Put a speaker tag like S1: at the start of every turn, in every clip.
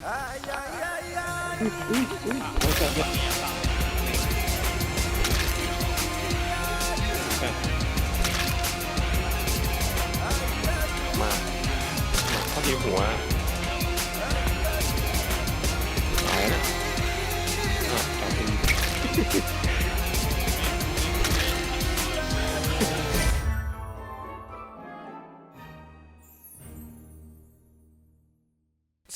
S1: มาเข้าทีหัวตาล้วอ้าวตายเป็น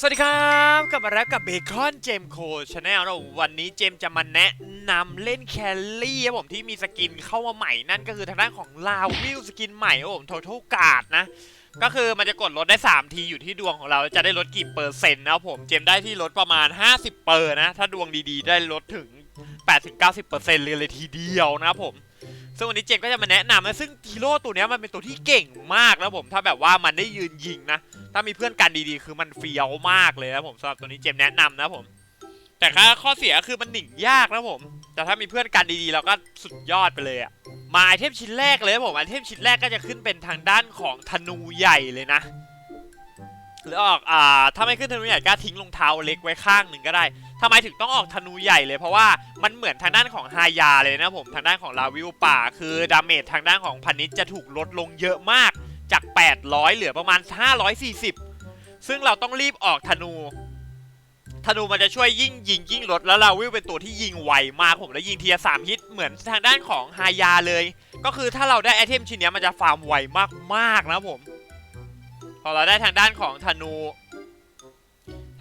S2: สวัสดีครับกลับมาแล้วกับเบคอนเจมโคชาแนลนะวันนี้เจมจะมาแนะนำเล่นแคลรี่ครับผมที่มีสกินเข้ามาใหม่นั่นก็คือทางด้านของลาวิลสกินใหม่ครับผมท t a l การ์ดนะ ก็คือมันจะกดลดได้ 3 ทีอยู่ที่ดวงของเราจะได้ลดกี่เปอร์เซ็นต์นะครับผมเจมได้ที่ลดประมาณ 50 เปอร์นะ ถ้าดวงดีๆ ได้ลดถึง 8-90%เลยเลยทีเดียวนะครับผม ซึ่งวันนี้เจมก็จะมาแนะนำนะซึ่งทีโร่ตัวนี้มันเป็นตัวที่เก่งมากนะผมถ้าแบบว่ามันได้ยืนยิงนะ ถ้ามีเพื่อนกันดีๆ คือมันเฟี้ยวมากเลยนะผมสำหรับตัวนี้เจมแนะนำนะผม แต่ค่าข้อเสียคือมันหนิงยากนะผม แต่ถ้ามีเพื่อนกันดีๆเราก็สุดยอดไปเลยอะมาไอเทมชิ้นแรกเลยนะผมไอเทมชิ้นแรกก็จะขึ้นเป็นทางด้านของธนูใหญ่เลยนะหรือออกอ่าถ้าไม่ขึ้นธนูใหญ่ก็ทิ้งรองเท้าเล็กไว้ข้างหนึ่งก็ได้ ทำไมถึงต้องออกธนูใหญ่เลยเพราะว่ามันเหมือนทางด้านของฮายาเลยนะผมทางด้านของลาวิวป่า คือดาเมจทางด้านของพันนิชจะถูกลดลงเยอะมากจาก 800 เหลือประมาณ 540 ซึ่งเราต้องรีบออกธนู ธนูมันจะช่วยยิ่งยิงยิ่งลดแล้วลาวิวเป็นตัวที่ยิงไวมากผมแล้วยิงทีละสามฮิตเหมือนทางด้านของฮายาเลย ก็คือถ้าเราได้ไอเทมชิ้นเนี้ยมันจะฟาร์มไวมากๆนะผมพอเราได้ทางด้านของธนู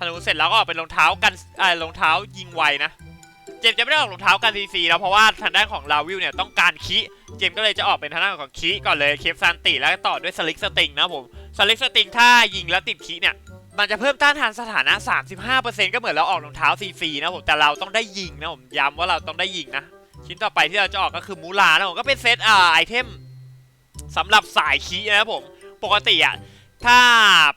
S2: ธนูเสร็จแล้วก็ออกเป็นรองเท้ากันอ่อรองเท้ายิงไวนะ เจมจะไม่ได้ออกรองเท้ากันซีซีแล้วเพราะว่าทางด้านของลาวิลเนี่ยต้องการคิเจมก็เลยจะออกเป็นทางด้านของคิก่อนเลยเคฟซันติแล้วต่อด้วยสลิกสติงนะผมสลิกสติงถ้ายิงแล้วติดคิเนี่ยมันจะเพิ่มต้านทานสถานะ 35%ก็เหมือนเราออกรองเท้าซีซีนะผมแต่เราต้องได้ยิงนะผมย้ำว่าเราต้องได้ยิงนะชิ้นต่อไปที่เราจะออกก็คือมูลานะผมก็เป็นเซตอ่าไอเทมสำหรับสายคีนะครับผม ปกติอะ ถ้า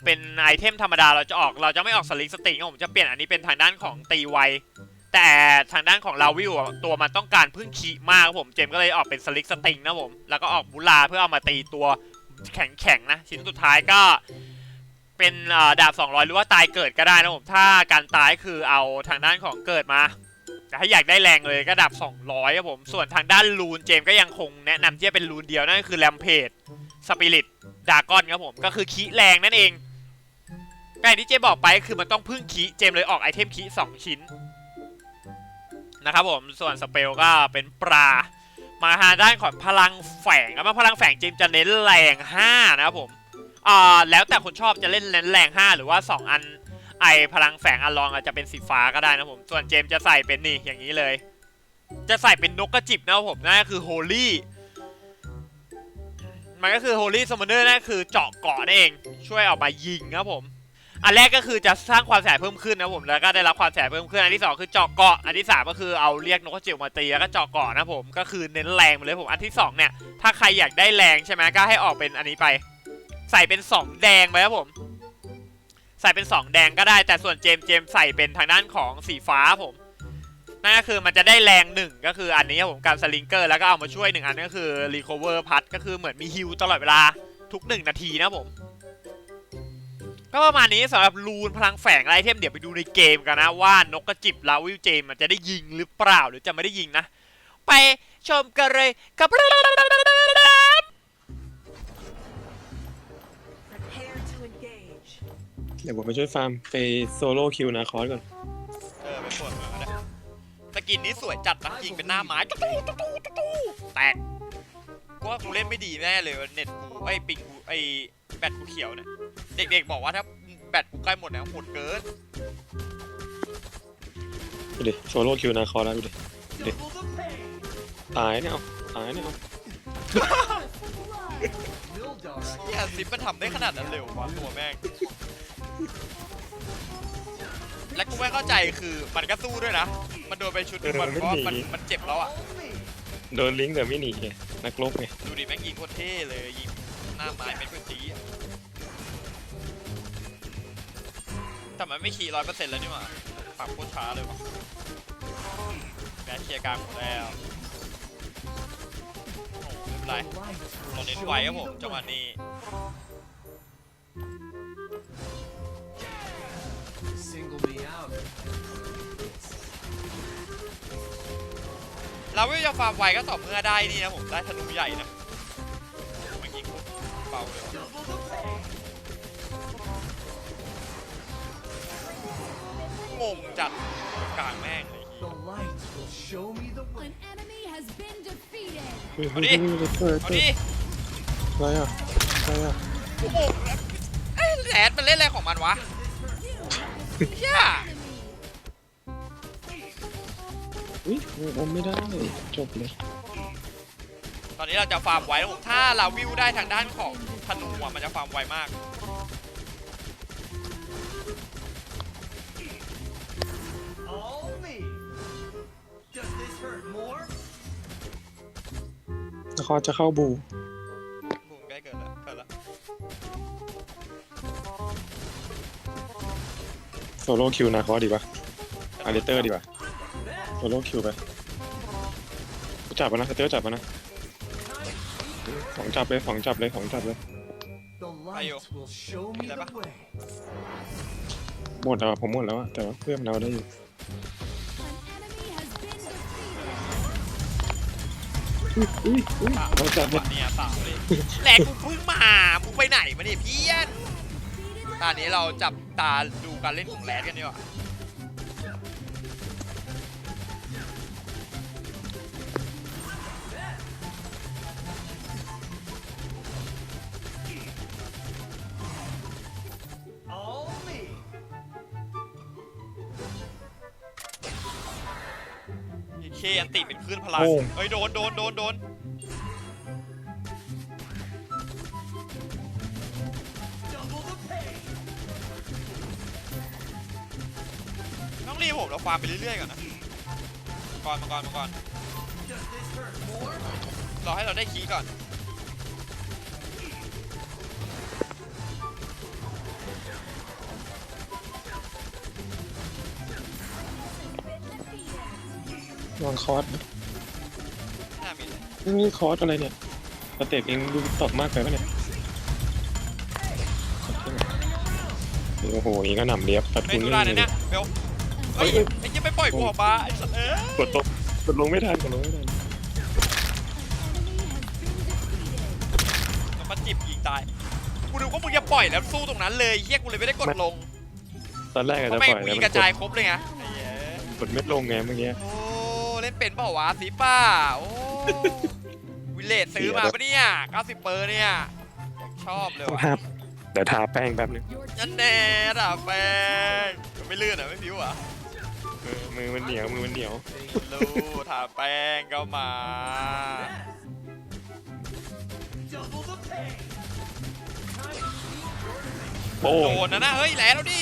S2: เป็นไอเทมธรรมดาเราจะออกเราจะไม่ออกสลิงสติงผมจะเปลี่ยนอันนี้เป็นทางด้านของตีไวแต่ทางด้านของลาวิวตัวมันต้องการพึ่งคีมากครับผมเจมก็เลยออกเป็นสลิกสติงนะผมแล้วก็ออกมูลาเพื่อเอามาตีตัวแข็งๆนะ ชิ้นสุดท้ายก็เป็นดาบ 200 หรือว่าตายเกิดก็ได้นะผมถ้าการตายคือเอาทางด้านของเกิดมา แต่ถ้าอยากได้แรงเลยก็ดาบ 200ครับผมส่วนทางด้านลูนเจมก็ยังคงแนะนำที่จะเป็นลูนเดียวนั่นก็คือแรมเพจ สปิริตดากอนครับผมก็คือคีแรงนั่นเองก็อย่างที่เจมบอกไปคือมันต้องพึ่งคีเจมเลยออกไอเทมคี2ชิ้นนะครับผมส่วนสเปลก็เป็นปลามาทาด้านของพลังแฝงครับพลังแฝงเจมจะเน้นแรง5นะครับผมอ่าแล้วแต่คนชอบจะเล่นเน้นแรง 5 หรือว่า 2 อันไอพลังแฝงอันรองอาจจะเป็นสีฟ้าก็ได้นะผม ส่วนเจมจะใส่เป็นนี่อย่างนี้เลย จะใส่เป็นนกกระจิบนะครับผมนั่นก็คือโฮลี่ มันก็คือโฮลี่ซัมมอนเนอร์นั่นก็คือเจาะเกาะนั่นเอง ช่วยออกมายิงครับผม อันแรกก็คือจะสร้างความเสียหายเพิ่มขึ้นนะผม แล้วก็ได้รับความเสียหายเพิ่มขึ้น อันที่สองคือเจาะเกาะ อันที่สามก็คือเอาเรียกนกกระจิบมาตีแล้วก็เจาะเกาะนะผม ก็คือเน้นแรงเลยผม อันที่สองเนี่ย ถ้าใครอยากได้แรงใช่ไหมก็ให้ออกเป็นอันนี้ไป ใส่เป็น 2 แดงไปครับผม ใส่เป็น 2 แดงก็ได้ แต่ส่วนเจมเจมส์ใส่เป็นทางด้านของสีฟ้าผม นั่นก็คือมันจะได้แรงหนึ่งก็คืออันนี้ครับผมการสลิงเกอร์แล้วก็เอามาช่วยหนึ่งอันก็คือรีคอเวอร์พัทก็คือเหมือนมีฮิลตลอดเวลาทุก1นาทีนะผมก็ประมาณนี้สำหรับรูนพลังแฝงไอเทมเดี๋ยวไปดูในเกมกันนะว่านกกระจิบลาวิลเจมมันจะได้ยิงหรือเปล่าหรือจะไม่ได้ยิงนะ ไปชมกันเลยกับ
S1: เดี๋ยวผมไปช่วยฟาร์มไปโซโล่คิวนาคอสก่อน
S2: เออไปปวด สกินนี้สวยจัดนะยิงเป็นหน้าไม้ตุ๊ตู้ตุ๊ตู้ตุ๊ตู้แตกกูว่ากูเล่นไม่ดีแน่เลยเน็ตกูไอ้ปิงกูไอ้แบตกูเขียวเนี่ยเด็กๆบอกว่าถ้าแบตกูใกล้หมดแล้วโหดเกิน
S1: ดูดิโซโล่คิวนาคอสแล้วดูดิดูดิตายเนี่ยเอาตายเนี่ยเอา
S2: อย่าซิปมันทำได้ขนาดนั้นเร็ววะตัวแม่ง และกูไม่เข้าใจคือมันก็สู้ด้วยนะ มันโดนไปชุดหนึงมันเพราะว่ามันมันเจ็บแล้วอะ
S1: โดนลิงก์แต่ไม่หนีไงนักรบไง
S2: ดูดิแม่งยิงโคตรเท่เลยยิงหน้าไม้เป็นพื้นที่อะแต่มันไม่ขี่ร้อยเปอร์เซ็นต์แล้วนี่หว่าปรับโคตรช้าเลยวะแบทเคลียร์กลางหมดแล้วโอ้โหไม่เป็นไรเราเน้นไวครับผมจังหวะนี้ เราไม่จะฟาร์มไวก็ต่อเมื่อได้นี่นะผมได้ธนูใหญ่นะเมื่อกี้กูเบาเลยว่ะงงจัดกลางแม่งเลย
S3: The light will show me the way.
S4: An enemy has been defeated.
S1: เฮ้ย
S2: เอา
S1: เฮ้ย
S2: ดิ
S1: เฮ้ยเฮ้ย
S2: เอา
S1: เฮ้ย
S2: ดิ
S1: อะไรอะอะไรอะ
S2: กูงงแล้วเอ้ยแหลดมันเล่นอะไรของมันวะเฮีย
S1: อุ้ยโอ้ไม่ได้จบเลย
S2: ตอนนี้เราจะฟาร์มไวแล้วผมถ้าเราวิวได้ทางด้านของธนูอะมันจะฟาร์มไวมาก
S3: All me. Does this hurt more?
S1: นครจะเข้าบู
S2: บูมใกล้เกินแล้วเกินแล้ว
S1: โซโล่คิวนาคอดีป่ะอาริเตอร์ดีป่ะ โลคิวไปจับมานะเตอร์จับมานะสองจับเลยสองจับเลยสองจับเลย
S3: The light will show me the way.
S1: หมดแล้วอะผมหมดแล้วอะแต่ว่าเพื่อนเราได้อยู่
S4: An enemy has been defeated.
S1: อุ้ยอุ้ย
S2: สาว
S1: เราจับเลย
S2: เนี่ยสาวเลยแหลกกูเพิ่งมามึงไปไหนมาเนี่ยเพี่ยน ตอนนี้เราจับตาดูการเล่นของแรดกันดีกว่า อันติเป็นคลื่นพลังเฮ้ยโดนโดนโดนโดน
S3: Double the pain.
S2: ต้องรีบผมเราฟาร์มไปเรื่อยๆก่อนนะก่อนมาก่อนมาก่อน
S3: Does this hurt more?
S2: รอให้เราได้คีย์ก่อน
S1: วางคอร์ส
S2: หน้ามีเลย
S1: นี่คอร์สอะไรเนี่ยสเต็ปเองดูตกมากไปปะเนี่ยโอ้โหนี่ก็หนำเลียบตัด
S2: ไม่
S1: ทุน
S2: ดู
S1: เล่
S2: ได้
S1: น
S2: นะ
S1: เล
S2: เนี่ย
S1: ย
S2: เบลเฮ้ยไอ้ยังไม่ปล่อยกูออกมาไอ้สัตว์เอ้ย
S1: กดตกกดลงไม่ทันกดลงไม่ทัน
S4: An enemy has been defeated.
S2: มันมาจิบยิงตายกูดูว่ามึงจะปล่อยแล้วสู้ตรงนั้นเลยเฮียกูเลยไม่ได้กดลง
S1: ตอนแรกอาจ
S2: เพ
S1: จะ
S2: ราะไม่
S1: ปล่อย
S2: กู
S1: แล้ว
S2: ยิง
S1: มั
S2: ก
S1: น
S2: ระจายครบเลยไงไอ้เหี้ย
S1: กดเม็ดลงไงเมื่อกี้
S2: โอ้ เล่นเป็นเปล่าวะสีป้าโอ้วิเลตซื้อมาปะเนี่ย90เปอร์เนี่ยอยากชอบเลย
S1: ต้อง
S2: ว่ะ
S1: ทาเดี๋ยวทาแป้งแป๊บนึง
S4: Your
S2: ยัน
S4: team
S2: แน่ด่าแฟงไม่ลื่นอะไม่ผิวอะ
S1: มือมือมันเหนียวมือมันเหนียว
S2: รู้ทาแป้งก็มา
S3: Double the pain.
S1: โป้
S2: โด
S1: ง
S2: นนะนะเฮ้ยแหล้วดิ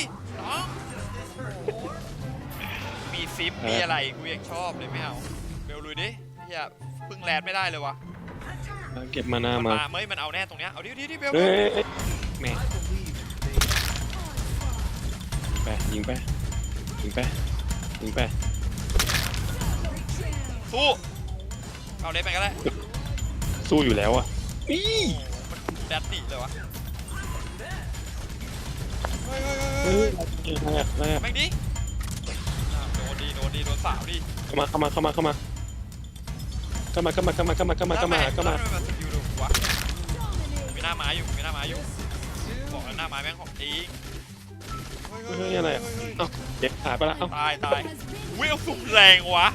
S2: ซิปมีอะไรกูยังชอบเลยไม่เอาเบลลุยดิเฮียพึ่งแลนไม่ได้เลยว่ะ
S1: เก็บมาหน้า
S2: มัน
S1: มา
S2: มาเฮ้ยมันเอาแน่ตรงเนี้ยเอาดิดิดิเบล
S1: เฮ้ยเอ้ยแหม่
S3: I believe they
S1: ไปยิงไปยิงไปยิงไป
S2: สู้เอาเล่นไปก็ได้
S1: สู้อยู่แล้วอะอี
S2: มันแดดหนีเลยวะเฮ้ย
S1: เฮ้
S2: เฮ้
S1: ย
S2: ยเฮ้ย
S1: แรกแรก
S2: แม่งดิอะโดน ดีโดนดีโดนสาวดิ
S1: เข้ามาเข้ามาเข้ามาเข้ามาเข้ามาเข้ามาเข้ามาเข้ามาเข้ามาเข้ามาเข้ามา
S2: แล้วทำไนสกิลดูวะมีหน้าไม้อยู่มีหน้าไม้อยู่บอกแล้วหน้าไม้แม่งของจริง
S1: เฮ้ยอะไรอะเอ้าเด็กหายไปละเอ้า
S2: ตายตาย
S4: has been
S2: วิ่งสุ่มแรงวะ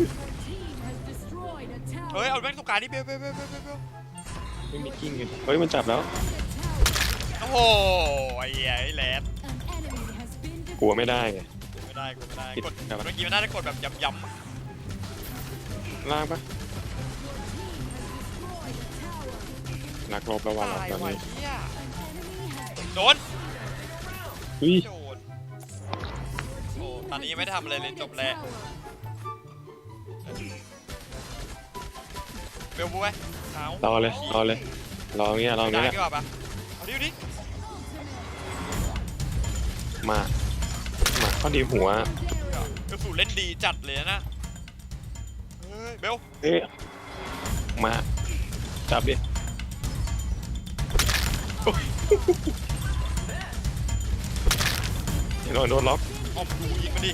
S4: Your team has destroyed a tower.
S2: เฮ้ยเอาแม่งตรงกลางดิเบลเบลเบลเบลเบลเบล
S1: ไม่มีกิ้งอยู่เฮ้ยมันจับแล้ว
S2: โอ้โหไอ้เหี้ยไอ้แรด
S4: An enemy has been
S1: กลัว
S4: defeated.
S1: ไม่ได้ไง
S2: ไม่ได้กูไม่ได้
S1: ผิด
S2: กด
S1: ครับ
S2: เมื่อกี้มันน่าจะกดแบบย้ำๆอะ
S1: ล่างปะ
S4: Your team has destroyed a tower.
S1: นักรบระวัง
S2: ตาย
S1: ตอน
S2: ว่ะ
S1: นี้
S2: เหี้ย
S4: An enemy has
S2: โดน
S1: เฮ้ย
S2: โดนโอ้ตอนนี้ยังไม่ได้ทำอะไรเลยจบแล้วเบลบูไว้เอา
S1: รอเลยรอเลยรออย่างเงี้ยรออย่าง
S2: ได้
S1: เงี้ย
S2: ดีกว่าปะเอาดิเอาดิ
S1: มา มาข้อดีหัว
S2: เบลสูเล่นดีจัดเลยนะเฮ้ยเบล
S1: เอ๊ะมาจับดิโดนโดนล็อก
S2: อมดูยิงมาดิ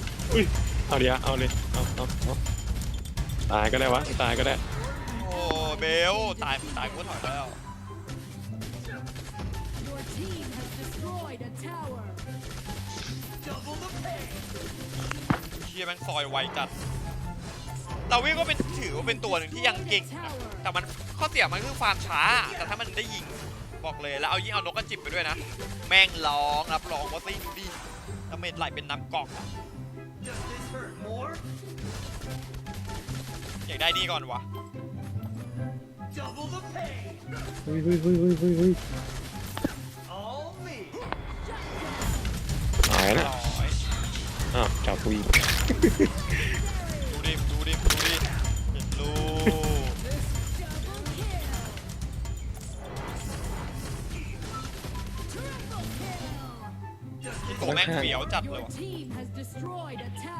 S1: เอาดิอะเอาเลยเอาเอาเอาตายก็ได้วะตายก็ได้
S2: โอ้เบลตายตายกูถอยแล้ว
S4: Your team has destroyed a tower.
S2: เชียแม่งซอยไวจัดลาวิลก็เป็นถือว่าเป็นตัวหนึ่งที่ยังเก่งนะแต่มันข้อเสียมันคือฟาร์มช้า แต่ถ้ามันได้ยิงบอกเลยแล้วเอายิงเอานกกระจิบไปด้วยนะ แม่งร้องรับรองว่าซิดูดิดาเมจไหลเป็นน้ำกอกอยากได้นี่ก่อนวะ
S1: เฮ้ยเฮ้ยเฮ้ยเฮ้ยเฮ้ยายแล้ว
S2: อ้า
S1: วจับกูอีก
S2: ดูดิดูดิดูดิเห็นลูก
S4: Triple kill.
S2: ที่ตัวแม่งเฟี้ยวจัดเลยว่ะ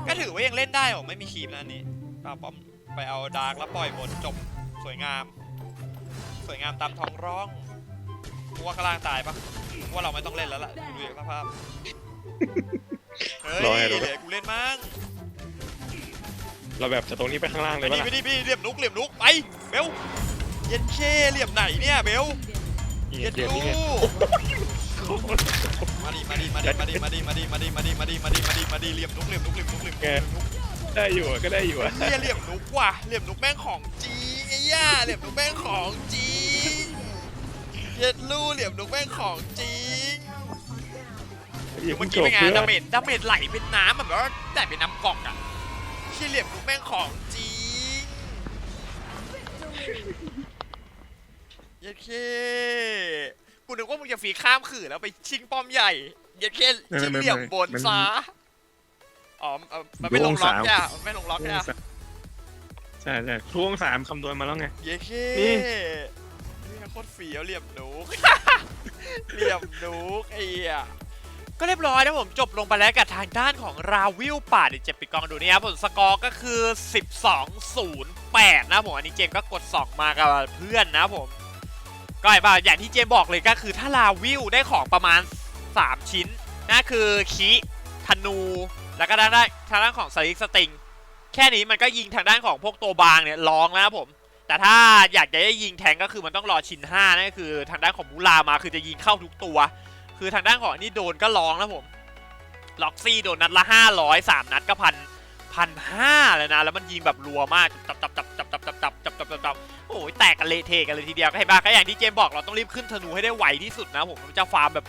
S2: ก็ถือว่ายังเล่นได้หรอไม่มีคีมนะอันนี้ป้าป้อมไปเอาดาร์กแล้วปล่อยบนจบสวยงาม สวยงามตามท้องร้องกูว่าข้างล่างตายปะว่าเราไม่ต้องเล่นแล้วล่ะดูจากสภาพ เฮ้ย
S1: รอให้ดู
S2: เดี๋ยวกูเล่นมั้ง
S1: เราแบบจากตรงนี้ไปข้างล่าง
S2: ไป
S1: เลย
S2: ดิ
S1: ปะ
S2: ไป
S1: ล่ะ
S2: ดิไปดิเหลี่ยมนุกเหลี่ยมนุกไปเบลเย็นเคเหลี่ยมไหนเนี่ยเบล
S1: เหี้
S2: เย็
S1: ย
S2: น
S1: เดี๋ยว
S2: ลู
S1: นี้เนี่ย
S2: มาดิมาดิมาดิมาดิมาดิมาดิมาดิมาดิมาดิมาดิมาดิมาดิเหลี่ยมนุกเหลี่ยมนุกเหลี่ยมนุกเหลี่ยมนุกเหลี่ยมนุก
S1: ได้อยู่อะก็ได้อยู่อะ
S2: เฮียเหลี่ยมนุกว่ะเหลี่ยมนุกแม่งของจริงไอ้ย่าเหลี่ยมนุกแม่งของจริงเย็ดลู่เหลี่ยมนุกแม่งของจริง
S1: อย่า
S2: เมื่
S1: เพิ่
S2: องกี้
S1: จ
S2: เป็นไง
S1: บเพื่อ
S2: ดาเมจดาเมจไหลเป็นน้ำแบบว่าไหลเป็นน้ำกอกอะเฮียเหลี่ยมนุกแม่งของจริงเย็ดเคกูนึกว่ามึงจะฝีข้ามขื่อแล้วไปชิงป้อมใหญ่ เย็ดเคชิงเหลี่ยมบนซะอ๋อเอ่อมันไม่ลงล็อกจ้ะมันไม่ลงล็อกจ้ะ
S1: ใช่ใช่ช่วงสามคำนวณมาแล้วไง
S2: เย้เค
S1: นี่
S2: นี่โคตรเฟี้ยวเหลี่ยมนุกเหลี่ยมนุกไอ้เหี้ย ก็เรียบร้อยนะผมจบลงไปแล้วกับทางด้านของราวิลป่าดิเจ็บปิดกองดูนี่ครับผลสกอร์ก็คือ 12-08 นะผมอันนี้เจมก็กด 2 มากับเพื่อนนะผมก็ไอ้บ้าอย่างที่เจมบอกเลยก็คือถ้าราวิลได้ของประมาณ 3 ชิ้นนั่นคือคิธนูแล้วก็ด้านด้ทางด้านของสลิกสติงแค่นี้มันก็ยิงทางด้านของพวกตัวบางเนี่ยร้องแล้วนะผมแต่ถ้าอยากจะได้ยิงแทงก็คือมันต้องรอชิ้น5นั่นก็คือทางด้านของมูลามาคือจะยิงเข้าทุกตัว คือทางด้านของนี่โดนก็ร้องแล้วผมล็อกซี่โดนนัดละ500 3นัดก็พันพันห้าเลยนะ แล้วมันยิงแบบรัวมากจับจับจับจับจับจับจับจับจับจับจับโอ้ยแตกกันเละเทะกันเลยทีเดียวก็ให้บ้าก็อย่างที่เจมบอกเราต้องรีบขึ้นธนูให้ได้ไวที่สุดนะผมจะฟาร์มแบบ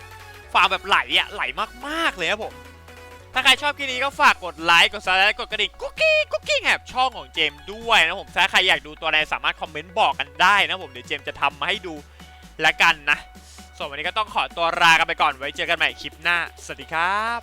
S2: ฟาร์มแบบไหลอะไหลมากๆเลยครับผมถ้าใครชอบคลิปนี้ก็ฝากกดไลค์กดซับสไครต์กดกระดิ่งกุ๊กกิ๊กกุ๊กกิ๊กแอบช่องของเจมด้วยนะผมถ้าใครอยากดูตัวใดสามารถคอมเมนต์บอกกันได้นะผมเดี๋ยวเจมจะทำมาให้ดูละกันนะ ส่วนวันนี้ก็ต้องขอตัวลากันไปก่อนไว้เจอกันใหม่คลิปหน้า สวัสดีครับ